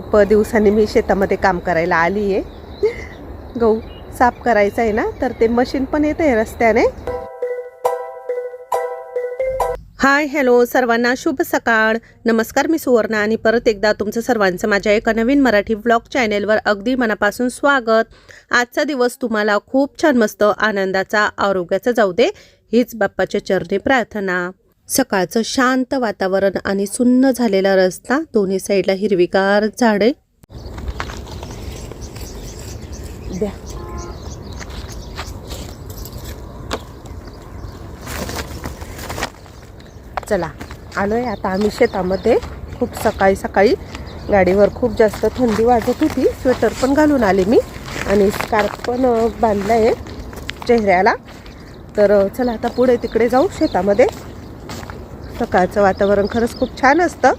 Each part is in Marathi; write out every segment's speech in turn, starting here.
खूप दिवसांनी मी शेतामध्ये काम करायला आली आहे गहू साफ करायचं आहे ना तर ते मशीन पण येतं आहे रस्त्याने. हाय हॅलो सर्वांना शुभ सकाळ. नमस्कार मी सुवर्णा आणि परत एकदा तुमचं सर्वांचं माझ्या एका नवीन मराठी व्लॉग चॅनेलवर अगदी मनापासून स्वागत. आजचा दिवस तुम्हाला खूप छान मस्त आनंदाचा आरोग्याचा जाऊ दे हीच बाप्पाच्या चरणी प्रार्थना. सकाळचं शांत वातावरण आणि सुन्न झालेला रस्ता दोन्ही साईडला हिरवीगार झाडे. द्या. चला आलोय आता आम्ही शेतामध्ये. खूप सकाळी सकाळी गाडीवर खूप जास्त थंडी वाजत होती. स्वेटर पण घालून आले मी आणि स्कार्फ पण अ, बांधला आहे चेहऱ्याला. तर चला आता पुढे तिकडे जाऊ शेतामध्ये. सकाळचं वातावरण खरंच खूप छान असतं.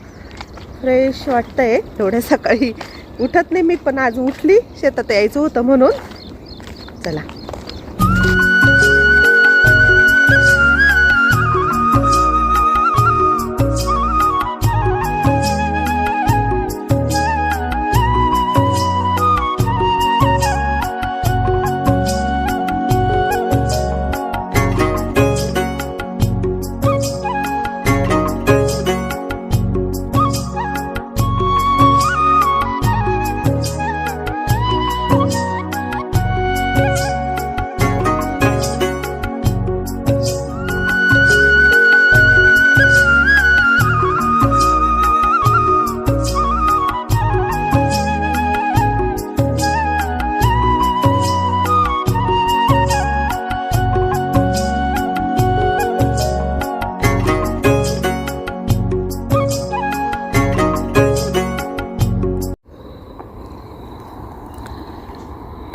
फ्रेश वाटतंय. एवढ्या सकाळी उठत नाही मी पण आज उठली. शेतात यायचं होतं म्हणून. चला.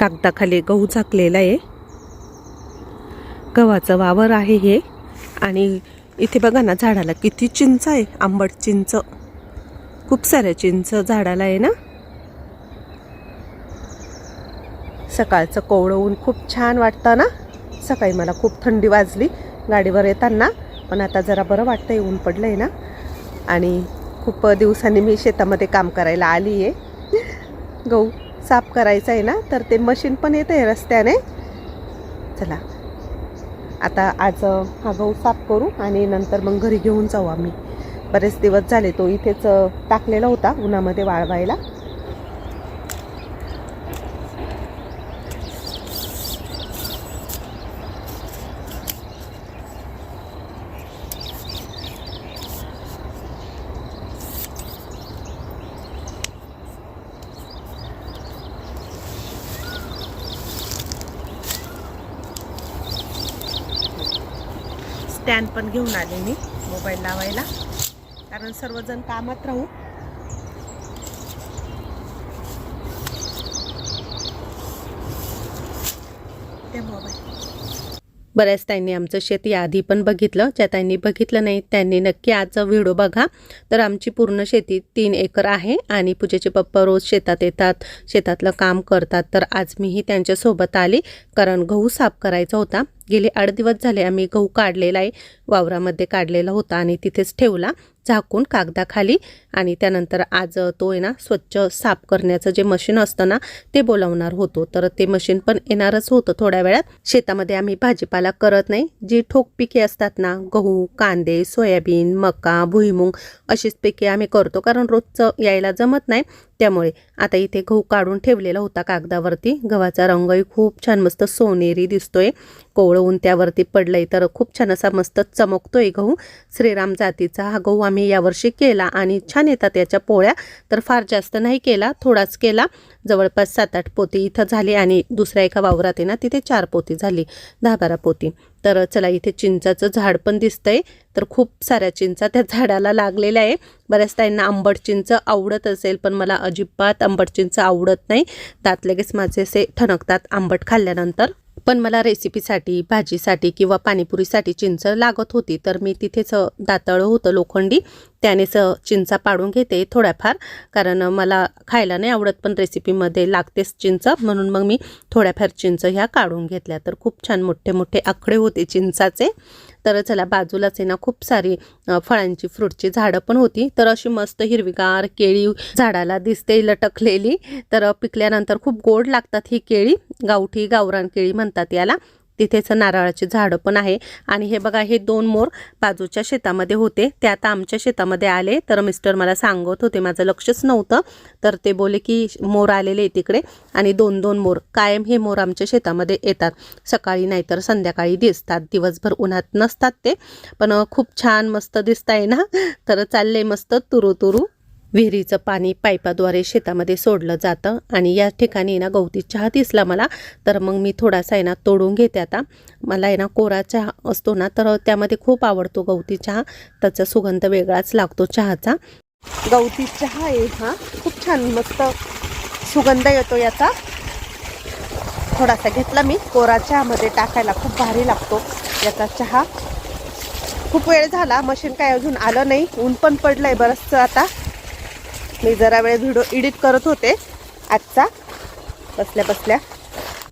कागदाखाली गहू झाकलेला आहे. गव्हाचं वावर आहे हे. आणि इथे बघा ना झाडाला किती चिंच आहे आंबट चिंच. खूप साऱ्या चिंच झाडाला आहे ना. सकाळचं कोवळं ऊन खूप छान वाटतं ना. सकाळी मला खूप थंडी वाजली गाडीवर येताना पण आता जरा बरं वाटतंय ऊन पडलंय ना. आणि खूप दिवसांनी मी शेतामध्ये काम करायला आली आहे गहू. साफ करायचं आहे ना तर ते मशीन पण येतं आहे रस्त्याने. चला. आता आज हा गहू साफ करू आणि नंतर मग घरी घेऊन जाऊ आम्ही. बरेच दिवस झाले तो इथेच टाकलेला होता उन्हामध्ये वाळवायला. स्टँड पण घेऊन आले मी मोबाईल लावायला. कारण सर्वजण कामात राहू. ते मोबाईल. बऱ्याच ताईंनी आमचं शेत याआधी पण बघितलं. ज्या ताईंनी बघितलं नाही त्यांनी नक्की आजचा व्हिडिओ बघा. तर आमची पूर्ण शेती तीन एकर आहे आणि पूजेचे पप्पा रोज शेतात येतात शेतातलं काम करतात. तर आज मीही त्यांच्यासोबत आली कारण गहू साफ करायचा होता. गेले आठ दिवस झाले आम्ही गहू काढलेला आहे वावरामध्ये काढलेला होता आणि तिथेच ठेवला झाकून कागदाखाली आणि त्यानंतर आज तो आहे ना स्वच्छ साफ करण्याचं जे मशीन असतं ना ते बोलावणार होतो. तर ते मशीन पण येणारच होतं थोड्या वेळात. शेतामध्ये आम्ही भाजीपाला करत नाही. जी ठोक पिके असतात ना गहू कांदे सोयाबीन मका भुईमुंग अशीच पिके आम्ही करतो. कारण रोजचं यायला जमत नाही. त्यामुळे आता इथे गहू काढून ठेवलेला होता कागदावरती. गव्हाचा रंगही खूप छान मस्त सोनेरी दिसतोय. कोवळवून त्यावरती पडलंय तर खूप छान असा मस्त चमकतोय गहू. श्रीराम जातीचा हा गहू आम्ही यावर्षी केला आणि छान येतात याच्या पोळ्या. तर फार जास्त नाही केला थोडाच केला. जवळपास सात आठ पोती इथं झाली आणि दुसऱ्या एका वावरात आहे ना तिथे चार पोती झाली दहा बारा पोती. तर चला इथे चिंचाचं झाड पण दिसतंय. तर खूप साऱ्या चिंचा त्या झाडाला लागलेल्या आहे. बऱ्याच ताईंना आंबट चिंच आवडत असेल पण मला अजिबात आंबट चिंच आवडत नाही. दात लगेच माझे असे ठणकतात आंबट खाल्ल्यानंतर. पण मला रेसिपीसाठी भाजीसाठी किंवा पाणीपुरीसाठी चिंच लागत होती. तर मी तिथेच दातळं होतं लोखंडी. त्यानेच चिंचा पाडून घेते थोड्याफार. कारण मला खायला नाही आवडत पण रेसिपीमध्ये लागतेच चिंच. म्हणून मग मी थोड्याफार चिंच ह्या काढून घेतल्या. तर खूप छान मोठे मोठे आकडे होते चिंचाचे. तर चला बाजूलाच आहे ना खूप सारी फळांची फ्रूटची झाडं पण होती. तर अशी मस्त हिरवीगार केळी झाडाला दिसते लटकलेली. तर पिकल्यानंतर खूप गोड लागतात ही केळी. गावठी गावरान केळी म्हणतात याला. तिथेच नारळाची झाडं पण आहे. आणि हे बघा हे दोन मोर बाजूच्या शेतामध्ये होते. ते आता आमच्या शेतामध्ये आले. तर मिस्टर मला सांगत होते माझं लक्षच नव्हतं. तर ते बोले की मोर आलेले आहे तिकडे. आणि दोन दोन मोर कायम हे मोर आमच्या शेतामध्ये येतात. सकाळी नाहीतर संध्याकाळी दिसतात. दिवसभर उन्हात नसतात ते. पण खूप छान मस्त दिसत आहे ना? तर चालले मस्त तुरू तुरू विहिरीचं पाणी पाईपाद्वारे शेतामध्ये सोडलं जातं आणि या ठिकाणी ना गवती चहा दिसला मला तर मग मी थोडासा आहे ना तोडून घेते आता. मला आहे ना कोरा चहा असतो ना तर त्यामध्ये खूप आवडतो गवती चहा. त्याचा सुगंध वेगळाच लागतो चहाचा. गवती चहा आहे हा खूप छान मस्त सुगंध येतो याचा. थोडासा घेतला मी कोरा चहामध्ये टाकायला खूप भारी लागतो याचा चहा. खूप वेळ झाला मशीन काय अजून आलं नाही ऊन पण पडलं आहे बरंचसं आता. मी जरा वेळ व्हिडिओ एडिट करत होते. आजचा. बसल्या बसल्या.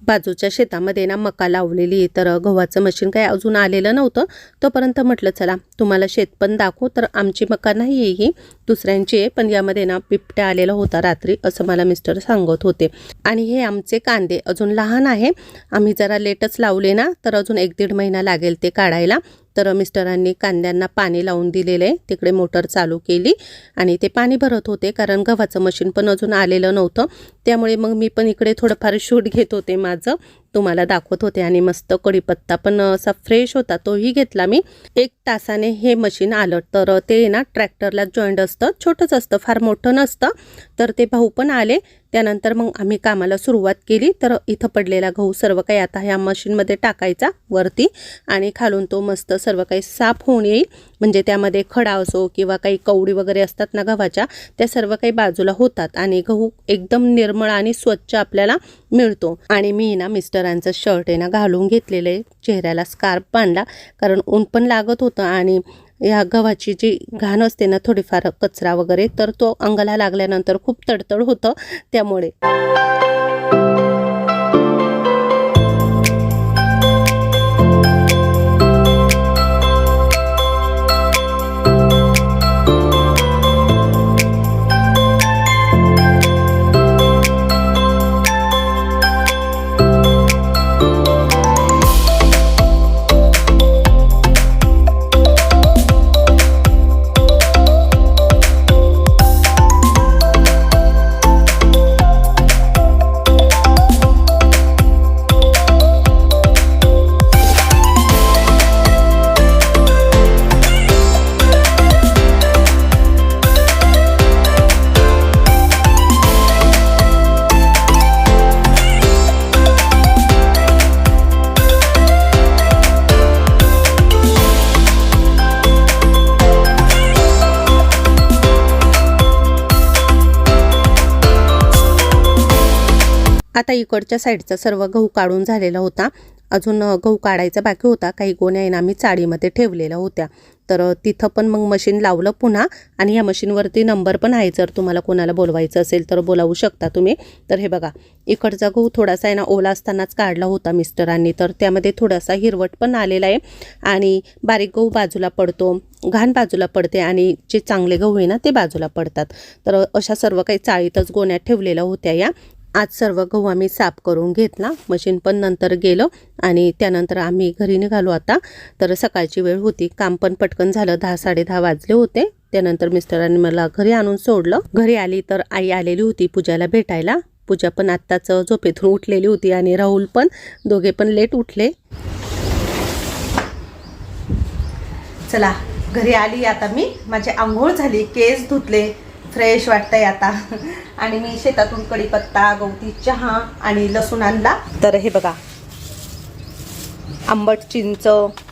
बाजूच्या शेतामध्ये ना मका लावलेली तर गव्हाचं मशीन काही अजून आलेलं नव्हतं. तोपर्यंत म्हटलं चला तुम्हाला शेत पण दाखवू तर आमची मका नाही आहे ही दुसऱ्यांची आहे पण यामध्ये ना बिबट्या आलेला होता रात्री असं मला मिस्टर सांगत होते. आणि हे आमचे कांदे अजून लहान आहे आम्ही जरा लेटच लावले ना तर अजून एक दीड महिना लागेल ते काढायला. तर मिस्टरांनी कांद्यांना पाणी लावून दिलेलं आहे तिकडे मोटर चालू केली आणि ते पाणी भरत होते कारण गव्हाचं मशीन पण अजून आलेलं नव्हतं. त्यामुळे मग मी पण इकडे थोडंफार शूट घेत होते माझं. तुम्हाला दाखवत होते आणि मस्त कढीपत्ता पण असा फ्रेश होता तोही घेतला मी. एक तासाने हे मशीन आलं. तर ते ना ट्रॅक्टरला जॉईंट असतं. छोटंच असतं फार मोठं नसतं. तर ते भाऊ पण आले. त्यानंतर मग आम्ही कामाला सुरुवात केली. तर इथं पडलेला गहू सर्व काही आता ह्या मशीनमध्ये टाकायचा वरती आणि खालून तो मस्त सर्व काही साफ होऊन येईल. म्हणजे त्यामध्ये खडा असो किंवा काही कवडी वगैरे असतात ना गव्हाच्या त्या सर्व काही बाजूला होतात आणि गहू एकदम निर्मळ आणि स्वच्छ आपल्याला मिळतो. आणि मी ना मिस्टरांचं शर्ट आहे ना घालून घेतलेलं आहे. चेहऱ्याला स्कार्फ बांधला कारण ऊन पण लागत होतं आणि या गव्हाची जी घाण असते ना थोडीफार कचरा वगैरे तर तो अंगाला लागल्यानंतर खूप तडतड होतं त्यामुळे. आता इकडच्या साईडचा सर्व गहू काढून झालेला होता. अजून गहू काढायचा बाकी होता. काही गोण्या आहे ना आम्ही चाळीमध्ये ठेवलेल्या होत्या. तर तिथं पण मग मशीन लावलं पुन्हा आणि या मशीनवरती नंबर पण आहे. जर तुम्हाला कोणाला बोलवायचं असेल तर बोलावू शकता तुम्ही. तर हे बघा इकडचा गहू थोडासा आहे ना ओला असतानाच काढला होता मिस्टरांनी तर त्यामध्ये थोडासा हिरवट पण आलेला आहे आणि बारीक गहू बाजूला पडतो घाण बाजूला पडते आणि जे चांगले गहू आहे ना ते बाजूला पडतात. तर अशा सर्व काही चाळीतच गोण्या ठेवलेल्या होत्या या. आज सर्व गहू आम्ही साफ करून घेतला. मशीन पण नंतर गेलं आणि त्यानंतर आम्ही घरी निघालो आता. तर सकाळची वेळ होती. काम पण पटकन झालं. दहा साडेदहा वाजले होते. त्यानंतर मिस्टरांनी मला घरी आणून सोडलं. घरी आली तर आई आलेली होती पूजाला भेटायला. पूजा पण आत्ताच झोपेतून उठलेली होती आणि राहुल पण. दोघे पण लेट उठले. चला घरी आली आता मी. माझी आंघोळ झाली. केस धुतले. फ्रेश वाटतंय आता. आणि मी शेतातून कढीपत्ता गवती चहा आणि लसूण आणला. तर हे बघा. आंबट चिंच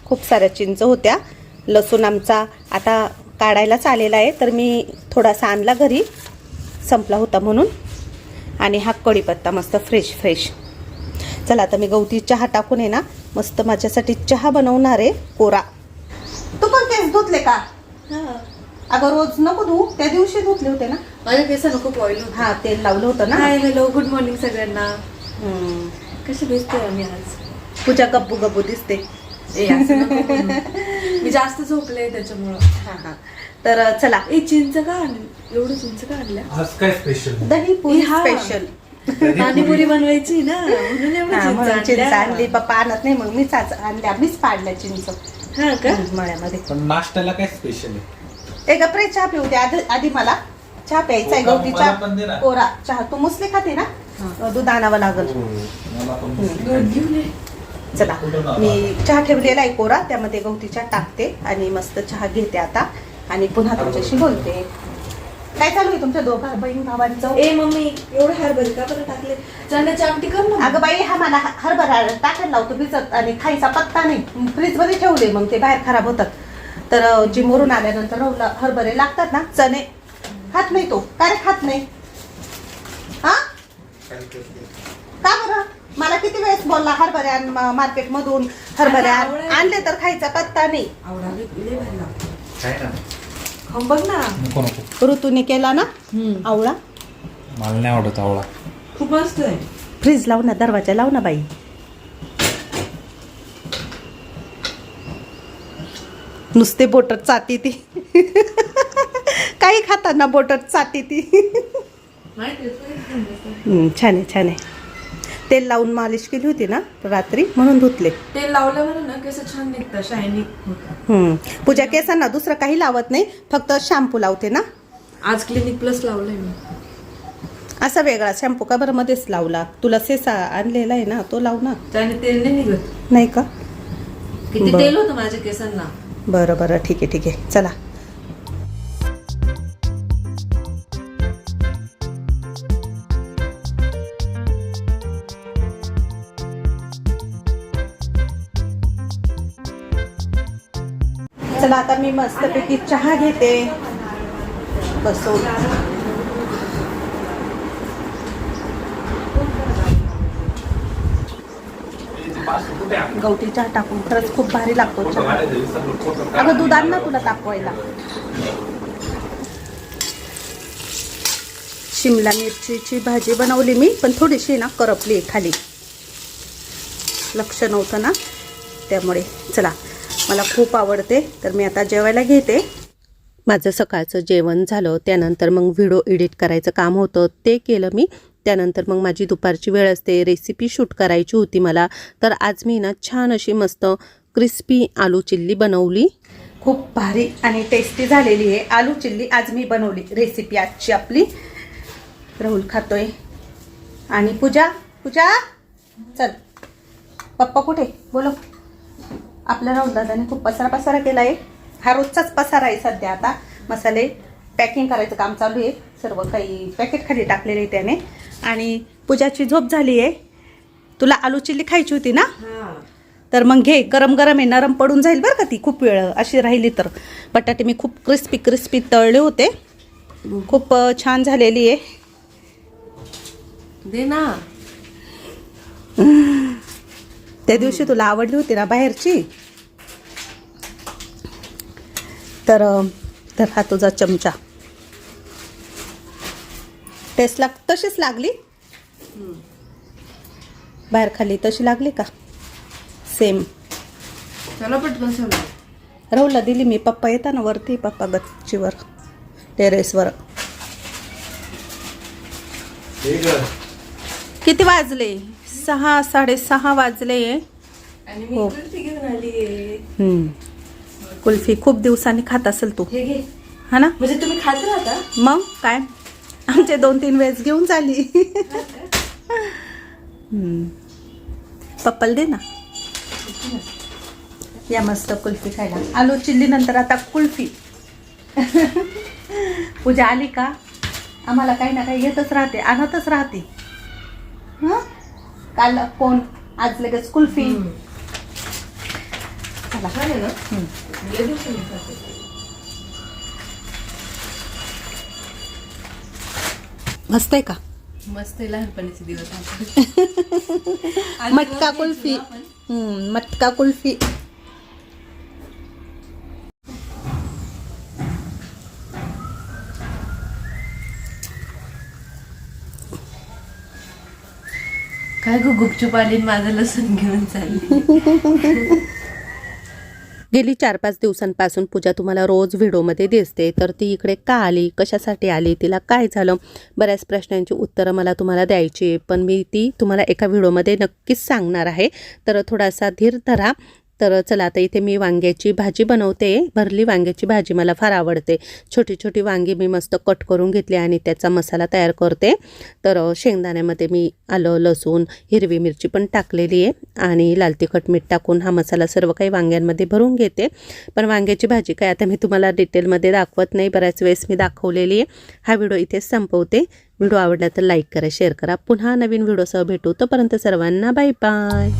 खूप साऱ्या चिंच होत्या. लसूण आमचा आता काढायलाच आलेला आहे. तर मी थोडासा आणला घरी. संपला होता म्हणून. आणि हा कढीपत्ता मस्त फ्रेश फ्रेश चला आता मी गवती चहा टाकून आहे ना मस्त माझ्यासाठी चहा बनवणार आहे. कोरा. तू पण केस धुतले का? अगं रोज नको धू. त्या दिवशी धुतले होते ना. माझ्या केसानं खूप ऑइल होत. हा तेल लावलं होतं ना. हाय हॅलो गुड मॉर्निंग सगळ्यांना. हम्म. कशी भेटतोय आम्ही आज? पूजा गब्बू गब्बू दिसते. ए असं नको बोलू. मी जास्त झोपले त्याच्यामुळं. हा हा. तर अ, चला. ए चिंच का आणली एवढं चिंच का आणल्या? आज काय स्पेशल दही पुरी हा. स्पेशल पाणीपुरी बनवायची ना? म्हणून एवढं चिंच. आणली. पप्पा आणत नाही मग मीच आज आणल्या. मीच पाडल्या चिंच. हा का? मळ्यामध्ये. पण नाश्त्याला काय स्पेशल आहे? ए गप्रे चहा पिऊ दे. आधी आधी मला चहा प्यायचा आहे हो? गवती चहा. कोरा चहा. तू मुसली खाते ना. दूध आणावं लागल. हो. चला? मी चहा ठेवलेला आहे कोरा त्यामध्ये गवती चहा टाकते आणि मस्त चहा घेते आता. आणि पुन्हा तुमच्याशी बोलते. काय चालू आहे तुमच्या दोघा बहीण भावांचं? ए मम्मी एवढं हरभरे का बरं टाकले? चण्याची आमटी कर ना अगं बाई हा मला ह- हरभरा टाकायला लावतो भिजत आणि खायचा पत्ता नाही. फ्रीजमध्ये ठेवले मग ते बाहेर खराब होतात. तर जिमवरून आल्यानंतर हरभरे लागतात ना चणे. खात नाही तो. काय खात नाही? हा? का बरं? मला किती वेळेस बोलला हरभऱ्या मार्केट मधून हरभऱ्या आणले तर खायचा पत्ता नाही. बघ ना. ऋतूने केला ना? आवळा? मला नाही आवडत आवळा. खूप मस्त आहे. फ्रीज लाव ना दरवाजा लाव ना बाई. नुसते बोटत चाटी ती. काही खाताना बोटत चाटी ती. छान आहे छान आहे. तेल लावून मालिश केली होती ना रात्री म्हणून धुतले. तेल लावल्यावर ना केस छान निघतं शायनिंग. पूजा केसांना दुसरं काही लावत नाही फक्त शॅम्पू लावते ना. आज क्लिनिक प्लस लावलंय मी. असा वेगळा शॅम्पू का बरं मध्येच लावला? तुला सेसा आणलेला आहे ना तो लाव ना. त्याने तेल नाही निघत. नाही का? किती. तेल होतं माझ्या केसांना? बरं बरं. ठीक आहे ठीक आहे. चला. चला आता मी मस्तपैकी चहा घेते. बसून गवती चहा टाकून. खरंच खूप भारी लागतो चहा. अगं दूध आण ना तुला तापवायला. शिमला मिरचीची भाजी बनवली मी पण थोडीशी ना करपली खाली. लक्ष नव्हतं ना? त्यामुळे चला मला खूप आवडते तर मी आता जेवायला घेते. माझं सकाळचं जेवण झालं त्यानंतर मग व्हिडिओ एडिट करायचं काम होतं ते केलं मी. त्यानंतर मग माझी दुपारची वेळ असते रेसिपी शूट करायची होती मला. तर आज मी ना छान अशी मस्त क्रिस्पी आलू चिल्ली बनवली. खूप भारी आणि टेस्टी झालेली आहे आलू चिल्ली आज मी बनवली. रेसिपी आजची आपली. राहुल खातोय. आणि पूजा पूजा चल. पप्पा कुठे? बोलो. आपल्या राहुल दादाने खूप पसारा पसारा केला आहे हा रोजचाच पसारा आहे सध्या आता. मसाले पॅकिंग करायचं काम चालू आहे. सर्व काही पॅकेट खाली टाकलेले त्याने. आणि पूजाची झोप झाली आहे तुला आलू चिल्ली खायची होती ना? तर मग घे गरम गरम आहे नरम पडून जाईल बरं का ती खूप वेळ. अशी राहिली तर. बटाटे मी खूप क्रिस्पी क्रिस्पी तळले होते. खूप छान झालेली आहे. दे ना. त्या दिवशी तुला आवडली होती ना बाहेरची? तर हा तुझा चमचा. टेस्ट लाग तशीच लागली? बाहेर खाली तशी लागली का? सेम चला पटकन राहुलला दिली मी. पप्पा येताना वरती पप्पा गच्चीवर टेरेसवर किती वाजले? सहा साडेसहा वाजले. आणि मी हो. कुल्फी खूप दिवसांनी खात असेल तू. हे घे. हा ना? म्हणजे तुम्ही खात राहता? मग काय? आमचे दोन तीन वेळेस घेऊन झाली. पप्पाला दे ना. या मस्त कुल्फी खायला. आलू चिल्ली नंतर आता कुल्फी. पूजा आली का? आम्हाला काही ना काही येतच राहते आणतच राहते. हं? काल कोण? आज लगेच कुल्फी. चला. मस्त आहे का? मस्त आहे लहानपणीचे दिवस. मटका कुल्फी. मटका कुल्फी. काय गो गुपचूप आली माझं लसूण घेऊन चालली. गेली चार पाच दिवसांपासून पूजा तुम्हाला रोज व्हिडिओमध्ये दिसते. तर ती इकडे का आली? कशासाठी आली? तिला काय झालं? बऱ्याच प्रश्नांची उत्तरं मला तुम्हाला द्यायची आहे. पण मी ती तुम्हाला एका व्हिडिओमध्ये नक्कीच सांगणार आहे. तर थोडासा धीर धरा. तर चला आता इथे मी वांग्याची भाजी बनवते. भरली वांग्याची भाजी मला फार आवडते. छोटी छोटी वांगी मी मस्त कट करून घेतली आणि त्याचा मसाला तयार करते. तर शेंगदाण्यामध्ये मी आलं लसूण हिरवी मिरची पण टाकलेली आहे आणि लाल तिखट मीठ टाकून हा मसाला सर्व काही वांग्यांमध्ये भरून घेते. पण वांग्याची भाजी काय आता मी तुम्हाला डिटेलमध्ये दाखवत नाही बऱ्याच वेळेस मी दाखवलेली आहे. हा व्हिडिओ इथेच संपवते. व्हिडिओ आवडला तर लाईक करा शेअर करा. पुन्हा नवीन व्हिडिओसह भेटू. तोपर्यंत सर्वांना बाय बाय